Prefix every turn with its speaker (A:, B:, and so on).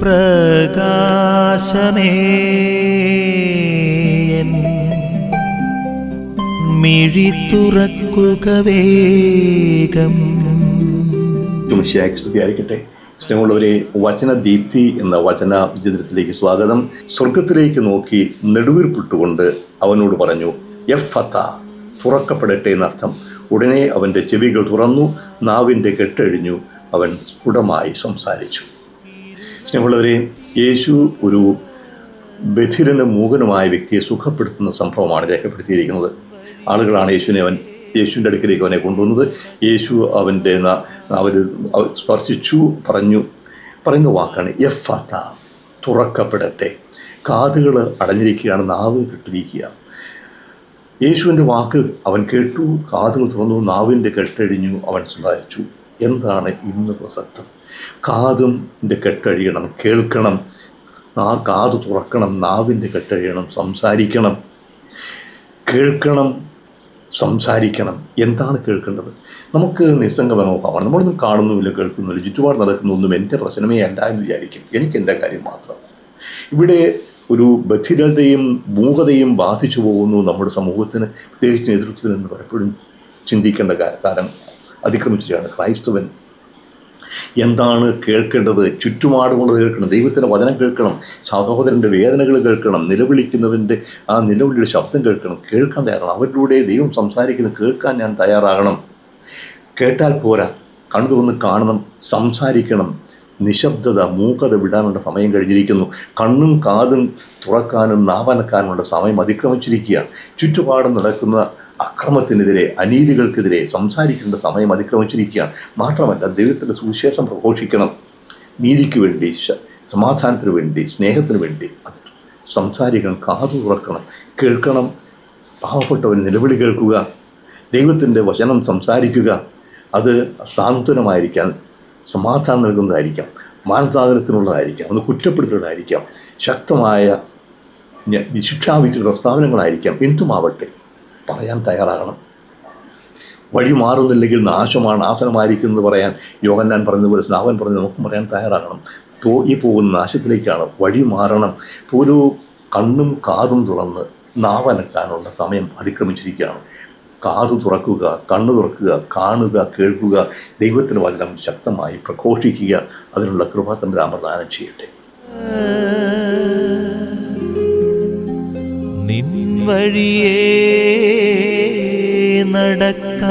A: പ്രകാശമേ. മിഴി തുറക്കുക വേഗം.
B: സ്തുതിയായിരിക്കട്ടെ. സ്നേഹമുള്ളവരെ വചനദീപ്തി എന്ന വചന വിചിത്രത്തിലേക്ക് സ്വാഗതം. സ്വർഗത്തിലേക്ക് നോക്കി നെടുവീർപ്പിട്ടുകൊണ്ട് അവനോട് പറഞ്ഞു എഫ് ഫത്ത തുറക്കപ്പെടട്ടെ എന്നർത്ഥം. ഉടനെ അവന്റെ ചെവികൾ തുറന്നു നാവിന്റെ കെട്ടഴിഞ്ഞു അവൻ സ്ഫുടമായി സംസാരിച്ചു. സ്നേഹമുള്ളവരെ യേശു ഒരു ബധിരനും മൂകനുമായ വ്യക്തിയെ സുഖപ്പെടുത്തുന്ന സംഭവമാണ് രേഖപ്പെടുത്തിയിരിക്കുന്നത്. ആളുകളാണ് യേശുവിനെ അവൻ യേശുവിന്റെ അടുക്കിലേക്ക് അവനെ കൊണ്ടുവന്നത്. യേശു അവന്റെ അവർ സ്പർശിച്ചു പറഞ്ഞു പറയുന്ന വാക്കാണ് എഫത്ത തുറക്കപ്പെടട്ടെ. കാതുകൾ അടഞ്ഞിരിക്കുകയാണ് നാവ് കെട്ടിരിക്കുക. യേശുവിന്റെ വാക്ക് അവൻ കേട്ടു കാതുകൾ തുറന്നു നാവിന്റെ കെട്ടഴിഞ്ഞു അവൻ സംസാരിച്ചു. എന്താണ് ഇന്ന് പ്രസക്തം? കാതും കെട്ടഴിയണം കേൾക്കണം. ആ കാത് തുറക്കണം നാവിന്റെ കെട്ടഴിയണം സംസാരിക്കണം. കേൾക്കണം സംസാരിക്കണം. എന്താണ് കേൾക്കേണ്ടത്? നമുക്ക് നിസ്സംഗ മനോഭാവമാണ് നമ്മളൊന്നും കാണുന്നുമില്ല കേൾക്കുന്നില്ല ചുറ്റുപാട് നടക്കുന്നൊന്നും എന്റെ പ്രശ്നമേ അല്ല എന്ന് വിചാരിക്കും. എനിക്ക് എന്റെ കാര്യം മാത്രം. ഇവിടെ ഒരു ബധിരതയും മൂകതയും ബാധിച്ചു പോകുന്നു നമ്മുടെ സമൂഹത്തിന് പ്രത്യേകിച്ച് നേതൃത്വത്തിന് പലപ്പോഴും ചിന്തിക്കേണ്ട കാലം അതിക്രമിച്ചിട്ടാണ് ക്രൈസ്തവൻ. എന്താണ് കേൾക്കേണ്ടത്? ചുറ്റുപാടുമുള്ളത് കേൾക്കണം. ദൈവത്തിന്റെ വചനം കേൾക്കണം. സഹോദരന്റെ വേദനകൾ കേൾക്കണം. നിലവിളിക്കുന്നവന്റെ ആ നിലവിളിയുടെ ശബ്ദം കേൾക്കണം. കേൾക്കാൻ തയ്യാറാണ് അവരിലൂടെ ദൈവം സംസാരിക്കുന്നത് കേൾക്കാൻ ഞാൻ തയ്യാറാകണം. കേട്ടാൽ പോരാ. കണ്ണു തുറന്ന് കാണണം. സംസാരിക്കണം. നിശബ്ദത മൂകത വിടാനുള്ള സമയം കഴിഞ്ഞിരിക്കുന്നു. കണ്ണും കാതും തുറക്കാനും നാവനക്കാനുമുള്ള സമയം അതിക്രമിച്ചിരിക്കുകയാണ്. ചുറ്റുപാടും നടക്കുന്ന അക്രമത്തിനെതിരെ അനീതികൾക്കെതിരെ സംസാരിക്കേണ്ട സമയം അതിക്രമിച്ചിരിക്കുകയാണ്. മാത്രമല്ല ദൈവത്തിന്റെ സുവിശേഷം പ്രഘോഷിക്കണം. നീതിക്ക് വേണ്ടി സമാധാനത്തിന് വേണ്ടി സ്നേഹത്തിന് വേണ്ടി സംസാരിക്കണം കാതു തുറക്കണം കേൾക്കണം പാവപ്പെട്ടവൻ നിലവിളി കേൾക്കുക ദൈവത്തിന്റെ വചനം സംസാരിക്കുക അത് സാന്ത്വനമായിരിക്കാം സമാധാനം നൽകുന്നതായിരിക്കാം മാനസാദനത്തിനുള്ളതായിരിക്കാം ഒന്ന് കുറ്റപ്പെടുത്തുന്നതായിരിക്കാം ശക്തമായ ശിക്ഷാവിധിയുടെ പ്രസ്താവനകളായിരിക്കാം എന്തുമാവട്ടെ. പറയാൻ തയ്യാറാകണം. വഴി മാറുന്നില്ലെങ്കിൽ നാശമാണ്. ആസനമായിരിക്കുന്നത് പറയാൻ യോഗന്നാൻ പറഞ്ഞതുപോലെ സ്നാവൻ പറഞ്ഞ് നമുക്കും പറയാൻ തയ്യാറാകണം. ഈ പോകുന്ന നാശത്തിലേക്കാണ് വഴി മാറണം. ഇപ്പോൾ ഒരു കണ്ണും കാതും തുറന്ന് നാവനക്കാനുള്ള സമയം അതിക്രമിച്ചിരിക്കുകയാണ്. കാതു തുറക്കുക കണ്ണു തുറക്കുക കാണുക കേൾക്കുക ദൈവത്തിന് വചനം ശക്തമായി പ്രഘോഷിക്കുക അതിനുള്ള കൃപ തമ്പുരാൻ ചെയ്യട്ടെ.
A: നിൻ വഴിയേ നടക്ക